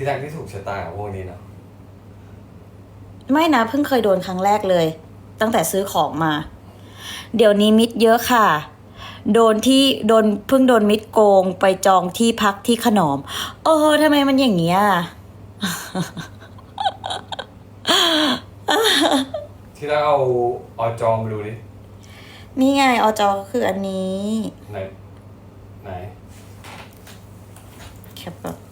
ที่รักที่ถูกชะตากับพวกนี้เนาะไม่นะเพิ่งเคยโดนครั้งแรกเลย ตั้งแต่ซื้อของมา เดี๋ยวนี้มิดเยอะค่ะ โดนที่โดนเพิ่งโดนมิดโกงไปจองที่พักที่ขนอม โอ้ทำไมมันอย่างเงี้ยที่รักเอาอจอมาดูดินี่ไงอจอคืออันนี้ ไหน ไหนแคปแบบ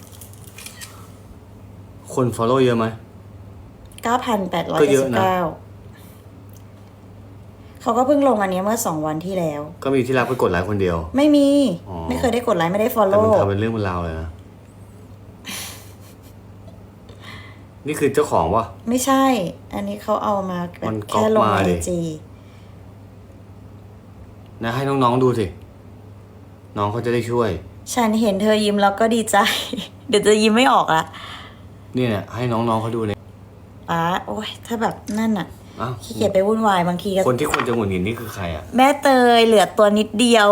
คน follow เยอะไหม เก้าพันแปดร้อยก็เยสิอะบนะ เก้าเขาก็เพิ่งลงอันนี้เมื่อสองวันที่แล้ว ก็มีที่รักไปกดไลค์คนเดียว ไม่มี อ๋อ ไม่เคยได้กดไลค์ไม่ได้ฟอลแต่โล่มันทำเป็นเรื่องเป็นราวเลยนะ นี่คือเจ้าของวะ ไม่ใช่ อันนี้เขาเอามาแบบมันก๊อปแค่ลงมาไอดิจีนะให้น้องๆดูสิ น้องเขาจะได้ช่วย ฉันเห็นเธอยิ้มแล้วก็ดีใจ เดี๋ยวจะยิ้มไม่ออกละ เนี่ยให้น้องๆเขาดูเนี่ยป้าโอ้ยถ้าแบบนั่นอะอ้าวขี้เกียจไปวุ่นวายบางทีก็คนที่ควรจะหงุดหงิดนี่คือใครอะ แม่เตยเหลือตัวนิดเดียว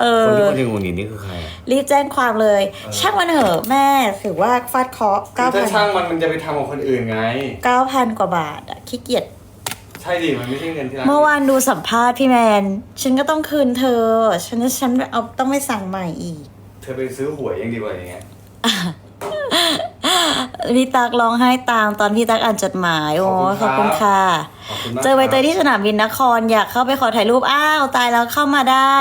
เอคนที่อควรจะหงุดหงิดนี่คือใครอะ รีบแจ้งความเลยช่างมันเถอะแม่ถือว่าฟาดเคราะห์เก้าถ้าพันช่างมันมันจะไปทำกับคนอื่นไง เก้าพันกว่าบาทอะขี้เกียจ ใช่ดิมันไม่ใช่เงินที่รักเมื่อวานดูสัมภาษณ์พี่แมน ฉันก็ต้องคืนเธอ ฉันฉันเอาต้องไปสั่งใหม่อีก เธอไปซื้อหวยยังดีกว่าอย่างเงี้ย พี่ตักร้องไห้ตามตอนพี่ตักอ่านจดหมาย โอ้ยขอบคุณค่ะขอบคุณมากเจอใบเตยครับที่สนามบินนครอยากเข้าไปขอถ่ายรูปอ้าวตายแล้วเข้ามาได้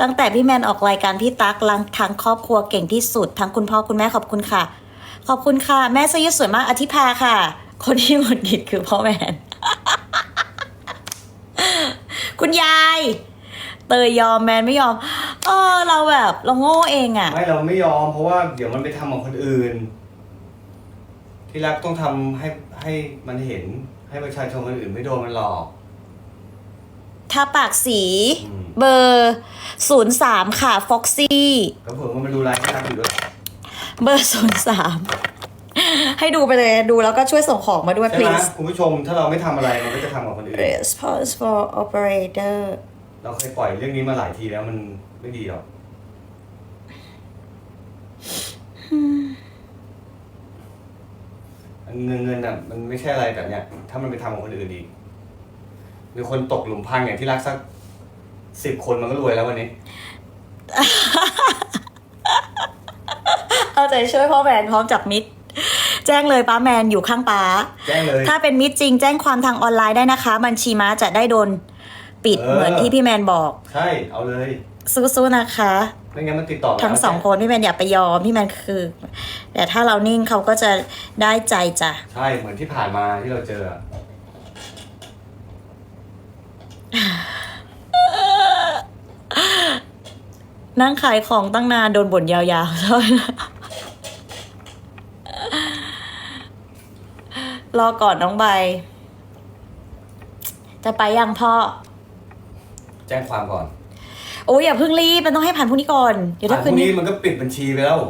ตั้งแต่พี่แมนออกรายการพี่ตักลังทั้งครอบครัวเก่งที่สุด ทั้งคุณพ่อคุณแม่ขอบคุณค่ะ ขอบคุณค่ะ แม่เสื้อยืดสวยมากอธิภาค่ะ คนที่หงุดหงิดคือพ่อแมนคุณยาย เตยยอมแมนไม่ยอม เออ เราแบบเราโง่เองอะไม่เราไม่ยอมเพราะว่าเดี๋ยวมันไปทำกับคนอื่น ที่รักต้องทำให้ให้มันเห็นให้ประชาชนคนอื่นไม่โดนมันหลอก ทาปากสี อืม เบอร์ศูนย์สามค่ะฟ็อกซี่ ก็เผื่อมันมาดูไลฟ์ที่รักอยู่ด้วยเบอร์ศูนย์สามให้ดูไปเลยดูแล้วก็ช่วยส่งของมาด้วย ใช่ไหม please คุณผู้ชมถ้าเราไม่ทำอะไรมันก็จะทำกับคนอื่น response for operator เราเคยปล่อยเรื่องนี้มาหลายทีแล้วมันไม่ดีหรอก เงินเงินอะมันไม่ใช่อะไรแบบเนี้ยถ้ามันไปทำกับคนอื่นอีกมีคนตกหลุมพรางอย่างที่รักสักสิบคนมันก็รวยแล้ววันนี้ เอาใจช่วยพ่อแมนพร้อมจับมิดแจ้งเลยป้าแมนอยู่ข้างป้า แจ้งเลย ถ้าเป็นมิดจริงแจ้งความทางออนไลน์ได้นะคะ บัญชีม้าจะได้โดน ปิดเออ เหมือนที่พี่แมนบอก ใช่เอาเลยสู้ๆนะคะ ไม่งั้นมันติดต่อทั้งสองคนพี่แมนอย่าไปยอมพี่แมนคือ แต่ถ้าเรานิ่งเขาก็จะได้ใจจ้ะใช่เหมือนที่ผ่านมาที่เราเจออะนั่งขายของตั้งนานโดนบ่นยาวๆโทษนะรอก่อนน้องใบ จะไปยังพ่อ แจ้งความก่อนโอ้ยอย่าเพิ่งรีบมันต้องให้ผ่านพรุ่งนี้ก่อนเดี๋ยวอะถ้าพคืรุ่นงนี้นี้มันก็ปิดบัญชีไปแล้ว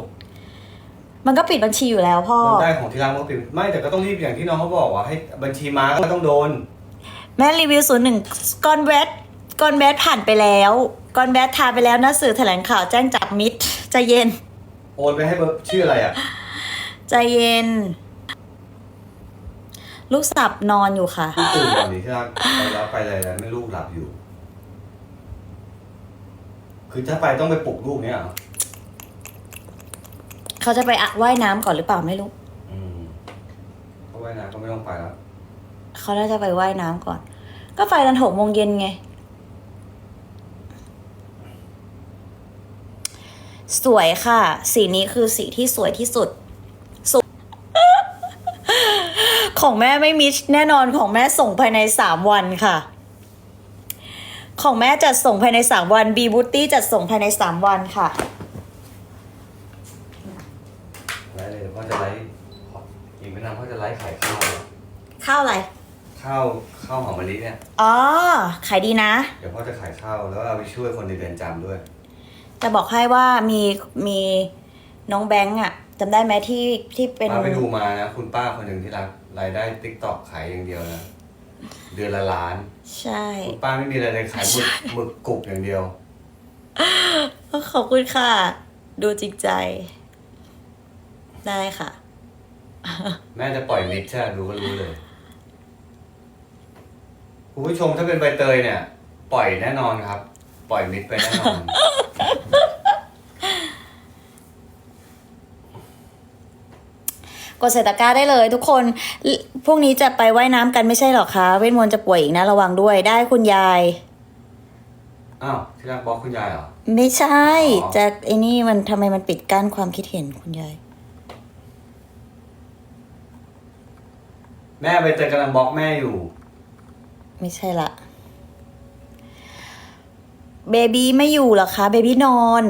มันก็ปิดบัญชีอยู่แล้วพ่อ มันได้ของที่ร้านมันก็ปิดไม่แต่ก็ต้องรีบอย่างที่น้องเขาบอกว่าให้บัญชีม้าก็ต้องโดน แม่รีวิวศูนย์หนึ่งกอนแวดกอนแวดผ่านไปแล้วกอนแวดทาไปแล้วนะสื่อแถลงข่าวแจ้งจับมิดใจเย็น โอนไปให้เบอร์ชื่ออะไรอะใจเย็น ลูกสับนอนอยู่ค่ะ ตื่นก่อนดิที่รักไปแล้วไปอะไรแล้วไม่ลูกหลับอยู่ คือถ้าไปต้องไปปลุกลูกเนี่ยเหรอเขาจะไปอะว่ายน้ำก่อนหรือเปล่าไม่รู้ อืมเพราะว่านะก็ไม่ต้องไปแล้ว เขาน่าจะไปว่ายน้ำก่อน ก็ไฟกันหกโมงเย็นไง สวยค่ะ สีนี้คือสีที่สวยที่สุดสุด ของแม่ไม่มิชแน่นอนของแม่ส่งภายในสามวันค่ะ ของแม่จัดส่งภายในสามวันบีบูตี้จัดส่งภายในสามวันค่ะ ไลฟ์เลยเดี๋ยวพ่อจะไลฟ์อีกไม่นานพ่อจะไลฟ์ขายข้าวข้าวอะไร ข้าวข้าวหอมมะลิเนี่ย อ๋อ ขายดีนะ เดี๋ยวพ่อจะขายข้าวแล้วเอาไปช่วยคนในเรือนจำด้วย จะบอกให้ว่ามีมีน้องแบงค์อะจำได้ไหมที่ที่เป็น ป้าไปดูมานะ คุณป้าคนหนึ่งที่รักรายได้ติ๊กตอกขายอย่างเดียวนะ เดือนละล้านใช่ คุณป้าไม่มีอะไรเลยขายหมึกหมึกกรุบอย่างเดียว ขอบคุณค่ะ ดูจริงใจ ได้ค่ะ แม่จะปล่อยมิดใช่ไหมดูก็รู้เลยคุณผู้ชมถ้าเป็นใบเตยเนี่ย ปล่อยแน่นอนครับ ปล่อยมิดไปแน่นอน กดใส่ตะกร้าได้เลย ทุกคน พวกนี้จะไปไว่ายน้ำกันไม่ใช่หรอคะ เวทมนต์จะป่วยอีกนะระวังด้วยได้คุณยาย อ้าวที่รักบล็อกคุณยายเหรอ ไม่ใช่อ๋อจะไอ้นี่มันทำไมมันปิดกั้นความคิดเห็นคุณยาย แม่ใบเตยกำลังบล็อกแม่อยู่ ไม่ใช่ละเบบี้ไม่อยู่เหรอคะ เบบี้นอน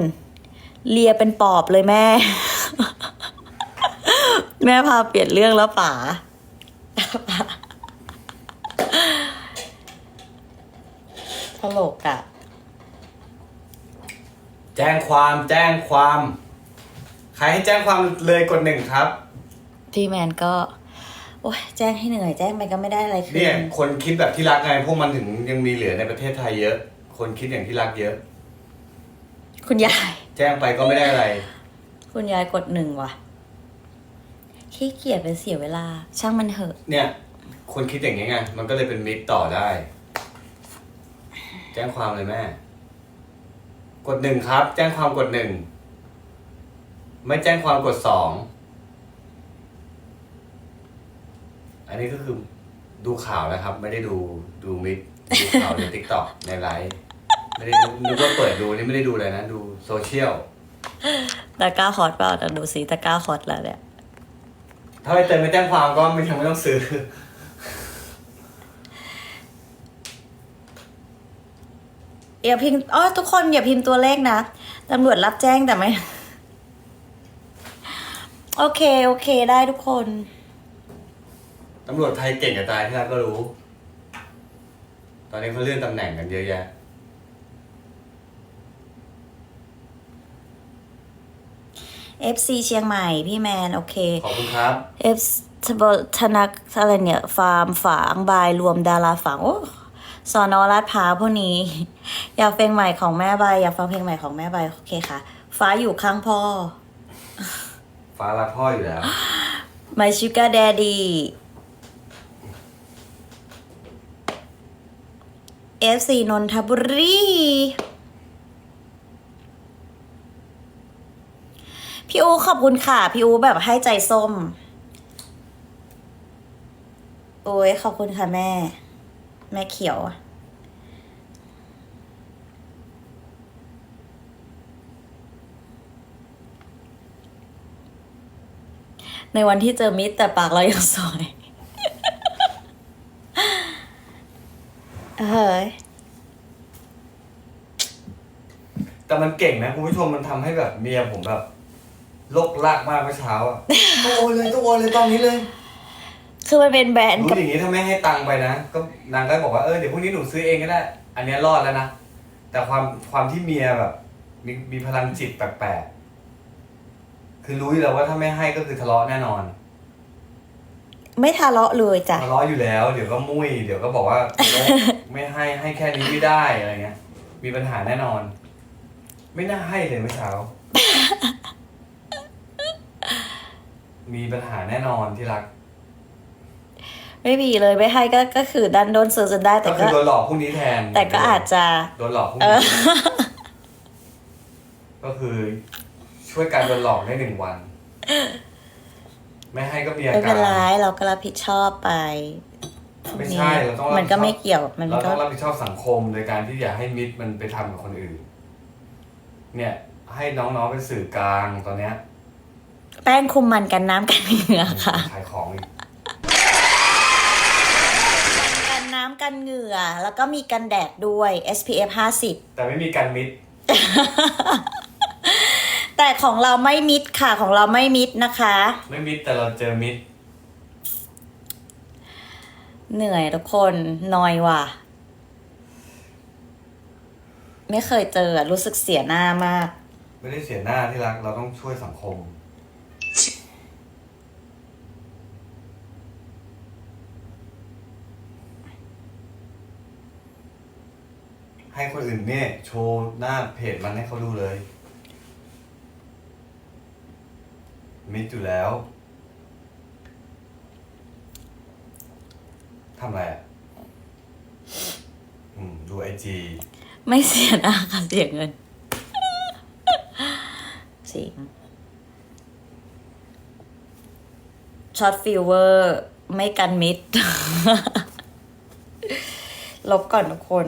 เลียเป็นปอบเลยแม่ แม่พาเปลี่ยนเรื่องแล้วป๋า ตลกอะแจ้งความแจ้งความ ใครให้แจ้งความเลยกดหนึ่งครับพี่แมนก็ โอ้ยแจ้งให้เหนื่อยแจ้งไปก็ไม่ได้อะไรคืเนี่ยนคนคิดแบบที่รักไงพวกมันถึงยังมีเหลือในประเทศไทยเยอะ คนคิดอย่างที่รักเยอะ คุณยาย แจ้งไปก็ไม่ได้อะไร คุณยายกดหนึ่งว่ะ ขี้เกียจไปเสียเวลา ช่างมันเถอะ เนี่ย คนคิดอย่างนี้ไง มันก็เลยเป็นมิตรต่อได้ แจ้งความเลยแม่ กดหนึ่งครับ แจ้งความกดหนึ่ง ไม่แจ้งความกดสอง อันนี้ก็คือดูข่าวนะครับ ไม่ได้ดูดูมิตรดูข่าวในทิกตอกในไลฟ์ไม่ได้ดูนึกว่าเปิดดูนี่ไม่ได้ดูเลยนะ ดูโซเชียล ตะกร้าฮอตเปล่าแต่ดูสีตะกร้าฮอตแล้วเนี่ย ถ้าไม่เติมไม่แจ้งความก็ไม่ยังไม่ต้องซื้อ อย่าพิมพ์อ๋อทุกคนอย่าพิมพ์ตัวเลขนะตำรวจรับแจ้งแต่ไม่ โอเค โอเคได้ทุกคน ตำรวจไทยเก่งกับตายที่รักก็รู้ ตอนนี้เขาเลื่อนตำแหน่งกันเยอะแยะ FC เชียงใหม่พี่แมน โอเค ขอบคุณครับ F ทบธนักอะไรเนี่ย ฟาร์มฝางบายรวมดาราฝางโอ้สอนอลาดพร้าวพวกนี้ อยากเพลงใหม่ของแม่ใบอยากฟังเพลงใหม่ของแม่ใบโอเคค่ะ ฟ้าอยู่ข้างพ่อ ฟ้ารักพ่ออยู่แล้ว My Sugar Daddy FC นนทบุรี พี่อูขอบคุณค่ะ พี่อูแบบให้ใจส้ม โอ้ยขอบคุณค่ะแม่ แม่เขียว ในวันที่เจอมิตรแต่ปากเรายังสวยเฮ้ยแต่มันเก่งนะคุณผู้ชมมันทำให้แบบเมียผมแบบ ลกลากมากเมื่อเช้าอะต้องโอนเลยต้องโอนเลยตอนนี้เลยคือมันเป็นแบรนด์รู้กับอย่างนี้ถ้าไม่ให้ตังค์ไปนะ ก็นางก็บอกว่าเออเดี๋ยวพรุ่งนี้หนูซื้อเองก็ได้ อันเนี้ยรอดแล้วนะ แต่ความความที่เมียแบบมีมีพลังจิตแปลกๆ คือรู้อยู่แล้วว่าถ้าไม่ให้ก็คือทะเลาะแน่นอน ไม่ทะเลาะเลยจ้ะทะเลาะอยู่แล้ว เดี๋ยวก็มุ้ยเดี๋ยวก็บอกว่า ไม่ให้ให้แค่นี้ไม่ได้อะไรเงี้ย มีปัญหาแน่นอน ไม่น่าให้เลยเมื่อเช้า มีปัญหาแน่นอนที่รัก ไม่มีเลยไม่ให้ก็ก็คือดันโดนซื้อจนได้แต่ก็คืก็อโดนหลอกพรุ่งนี้แทนแต่ก็อาจจะ โดนหลอกพรุ่งเอนี้ อ ก็คือช่วยการโดนหลอกได้หนึ่งวัน ไม่ให้ก็มีอาไม่กาเป็นไรร เราก็รับผิดชอบไปไม่ใช่เราต้องรับมันก็ผิดชอบไม่เกี่ยวมันเราก็ต้องรับผิดชอบสังคมโดยการที่อย่าให้มิตรมันไปทำกับคนอื่น เนี่ย ให้น้องๆเป็นสื่อกลางตอนเนี้ย แป้งคุมมันกันน้ำกันเหงื่อค่ะ ขายของอีกกันน้ำกันเหงื่อ แล้วก็มีกันแดดด้วย SPF 50 แต่ไม่มีการมิตรแต่ของเราไม่มิดค่ะ ของเราไม่มิดนะคะ ไม่มิตรแต่เราเจอมิตรเหนื่อยทุกคนนอยว่ะ ไม่เคยเจออะรู้สึกเสียหน้ามาก ไม่ได้เสียหน้าที่รักเราต้องช่วยสังคม ให้คนอื่นเนี่ยโชว์หน้าเพจมันให้เขาดูเลย มิดอยู่แล้วทำอะไรอะอืมดูไอจีไม่เสียหน้าค่ะเสียเงินจริงช็อตฟิลเวอร์ไม่กันมิด ลบก่อนทุกคน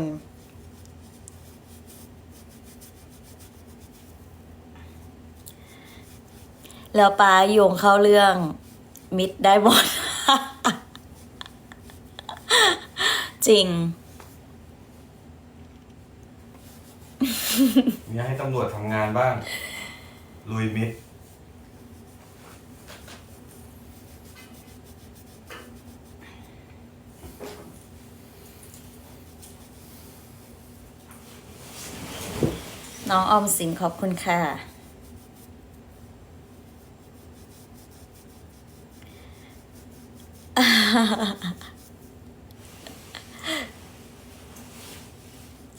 แล้วป้าโยงเข้าเรื่อง มิดได้หมด จริงมีให้ตำรวจทำงานบ้าง ลุยมิดน้องออมสินขอบคุณค่ะ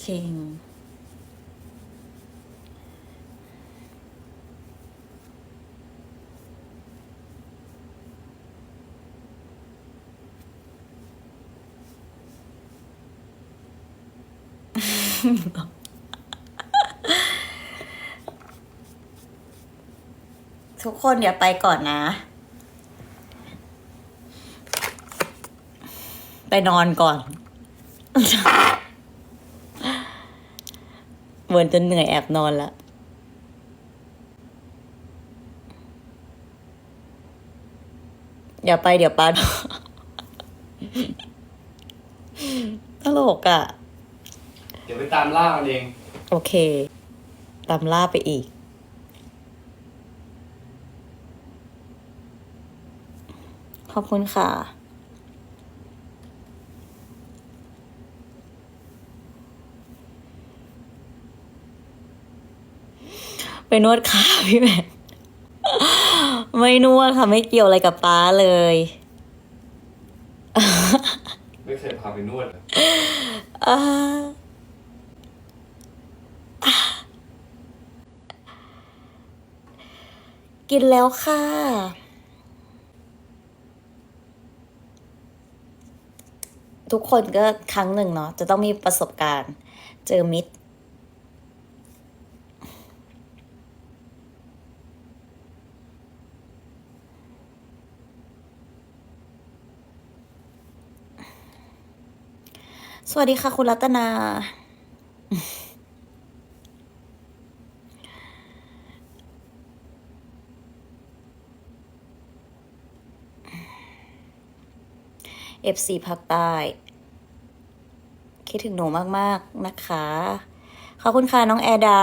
จริง ทุกคนอย่าไปก่อนนะ ไปนอนก่อนเหมือนจะเหนื่อยแอบนอนล้วอย่าไปเดี๋ยวป้าตลกอะ่ะ เดี๋ยวไปตามล่ามันเอง โอเค ตามล่าไปอีก ขอบคุณค่ะ ไปนวดขาพี่แมนไม่นวดค่ะ ไม่เกี่ยวอะไรกับป้าเลย ไม่เคยพาไปนวดเลยอ่า กินแล้วค่ะ ทุกคนก็ครั้งหนึ่งเนาะจะต้องมีประสบการณ์ เจอมิตรสวัสดีค่ะ คุณรัตนา FC ภาคใต้ คิดถึงหนูมากๆนะคะ ขอบคุณค่ะน้องแอดา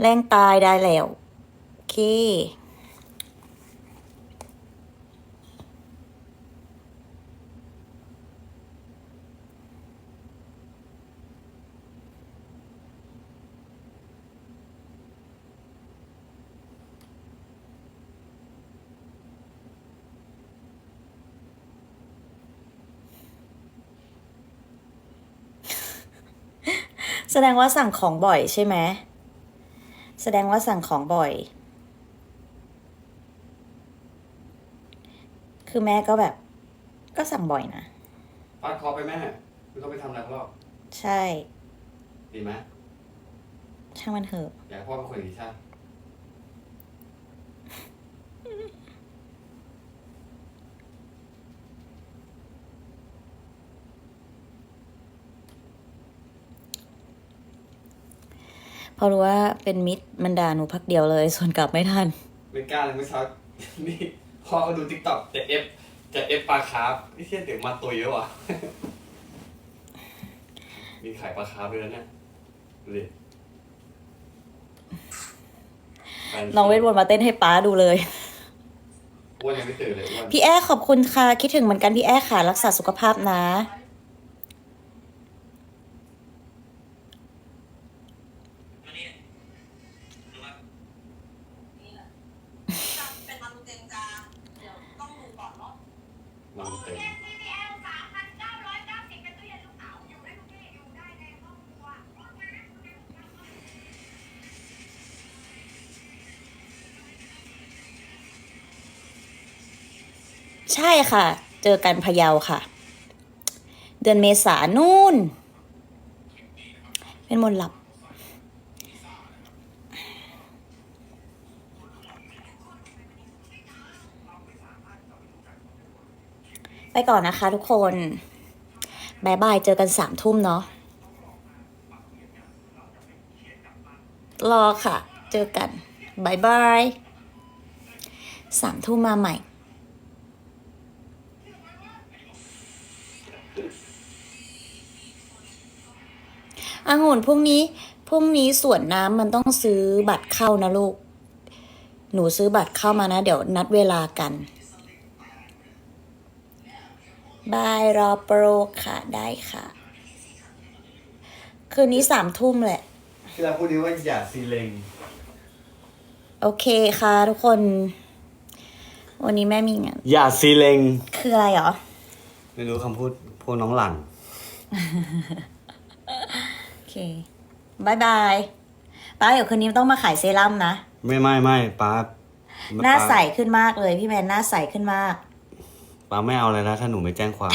แรงตายได้แล้ว โอเค แสดงว่าสั่งของบ่อยใช่ไหมแสดงว่าสั่งของบ่อย คือแม่ก็แบบ ก็สั่งบ่อยนะฟาดคอไปแม่ไม่ต้องไปทำอะไรเขาหรอกใช่ ดีไหมช่างมันเถอะอยากให้พ่อเป็นคนอย่างนี้ใช่ เพราะรู้ว่าเป็นมิตรมันด่าหนูพักเดียวเลย ส่วนกลับไม่ทันไม่กล้าเลยเมื่อเช้านี่พ่อก็ดูทิกตอกจะเอฟจะเอฟปลาคาร์ฟนี่เที่ยเดี๋ยวมาตัวเยอะว่ะ มีขายปลาคาร์ฟด้วยนะเนี่ยดูดิแฟนน้องเวทวนมาเต้นให้ป้าดูเลย อ้วนยังไม่ตื่นเลยอ้วนพี่แอ้ขอบคุณค่ะ คิดถึงเหมือนกันพี่แอ้ค่ะ รักษาสุขภาพนะ ใช่ค่ะ เจอกันพะเยาค่ะ เดือนเมษานู่น เป็นมนต์ลับ ไปก่อนนะคะทุกคนบายบาย เจอกันสามทุ่มเนาะ รอค่ะ เจอกันบายบายสามทุ่มมาใหม่ องุ่นพรุ่งนี้พรุ่งนี้สวนน้ำมันต้องซื้อบัตรเข้านะลูก หนูซื้อบัตรเข้ามานะ เดี๋ยวนัดเวลากันบายรอโปรค่ะได้ค่ะ คืนนี้สามทุ่มแหละ ที่เราพูดดีว่าอย่าซีเลงโอเคค่ะทุกคน วันนี้แม่มีงานอย่าซีเลงคืออะไรเหรอ ไม่รู้คำพูดพวกน้องหลังโอเค บายบายป้าเดี๋ยวคืนนี้ต้องมาขายเซรั่มนะ ไม่ไม่ไม่ป้าหน้าใสขึ้นมากเลย พี่แมนหน้าใสขึ้นมาก ป้าไม่เอาเลยนะถ้าหนูไม่แจ้งความ